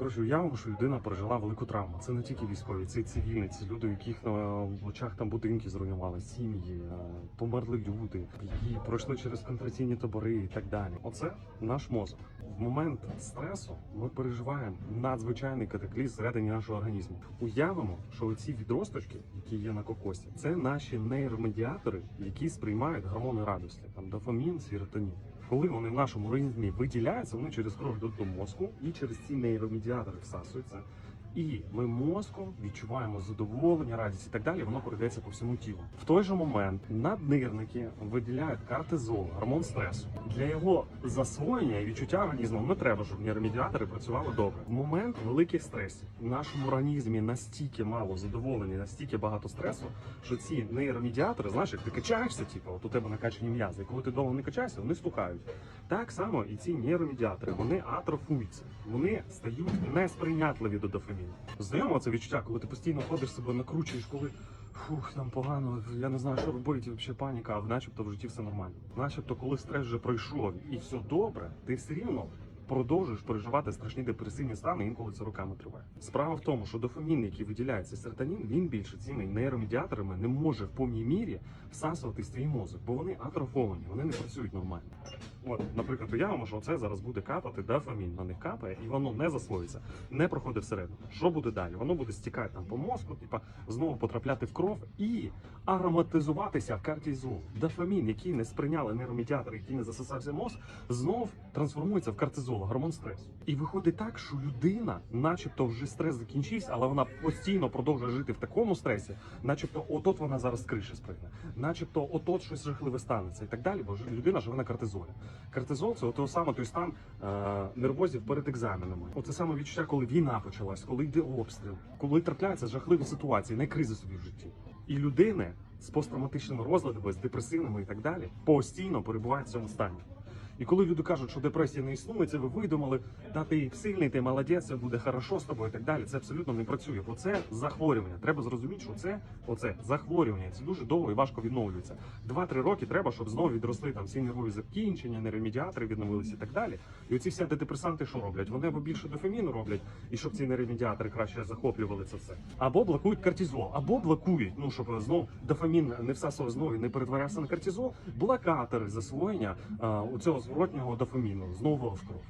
Коротше, уявимо, що людина пережила велику травму. Це не тільки військові, це й цивільні, це люди, у яких на очах там будинки зруйнували, сім'ї, е, померли люди, які пройшли через контраційні табори і так далі. Оце наш мозок. В момент стресу ми переживаємо надзвичайний катаклізм всередині нашого організму. Уявимо, що ці відросточки, які є на кокосі, це наші нейромедіатори, які сприймають гормони радості, там дофамін, серотонін. Коли вони в нашому організмі виділяються, вони через кров йдуть до мозку і через ці нейромедіатори всасуються. І ми мозком відчуваємо задоволення, радість і так далі. Воно передається по всьому тілу. В той же момент наднирники виділяють кортизол, гормон стресу. Для його засвоєння і відчуття організму не треба, щоб нейромедіатори працювали добре. В момент великих стресів в нашому організмі настільки мало задоволення, настільки багато стресу, що ці нейромедіатори, знаєш, як ти качаєшся, типу, от у тебе накачані м'язи. Коли ти довго не качаєшся, вони стукають. Так само і ці нейромедіатори, вони атрофуються, вони стають несприйнятливі до дофаміну. Знайомо це відчуття, коли ти постійно ходиш себе накручуєш, коли фух, там погано, я не знаю, що робити, взагалі паніка, а начебто в житті все нормально. Начебто, коли стрес вже пройшов і все добре, ти все рівно. Продовжуєш переживати страшні депресивні стани, інколи це роками триває. Справа в тому, що дофамін, який виділяється серотонін, він більше цими нейромедіаторами не може в повній мірі всасувати свій мозок, бо вони атрофовані, вони не працюють нормально. От, наприклад, уявимо, що це зараз буде капати дофамін, на них капає, і воно не засвоїться, не проходить всередину. Що буде далі? Воно буде стікати там по мозку, типа знову потрапляти в кров і ароматизуватися кортизол. Дофамін, який не сприйняли нейромедіатори, який не засосався в мозг, знов трансформується в кортизол, гормон стресу. І виходить так, що людина, начебто, вже стрес закінчився, але вона постійно продовжує жити в такому стресі, начебто, отот вона зараз криші спригне, начебто, отот щось жахливе станеться і так далі, бо людина живе на кортизолі. Кортизол це от саме той стан е, нервозів перед екзаменами. Оце саме відчуття, коли війна почалась, коли йде обстріл, коли трапляються жахливі ситуації, не кризи собі в житті. І людини з посттравматичними розладами, з депресивними і так далі, постійно перебувають в цьому стані. І коли люди кажуть, що депресія не існує, це ви видумали, та ти сильний, ти молодець, все буде хорошо з тобою і так далі. Це абсолютно не працює. Бо це захворювання. Треба зрозуміти, що це оце захворювання. Це дуже довго і важко відновлюється. Два-три роки треба, щоб знову відросли там всі нервові закінчення, нейромедіатори відновилися і так далі. І оці всі антидепресанти, що роблять? Вони або більше дофаміну роблять, і щоб ці нейромедіатори краще захоплювали це все, або блокують кортизол, або блокують, ну щоб знов дофамін не всасував знову і не перетворявся на кортизол, блокатори засвоєння а, у цього зворотнього дофаміну знову в кров.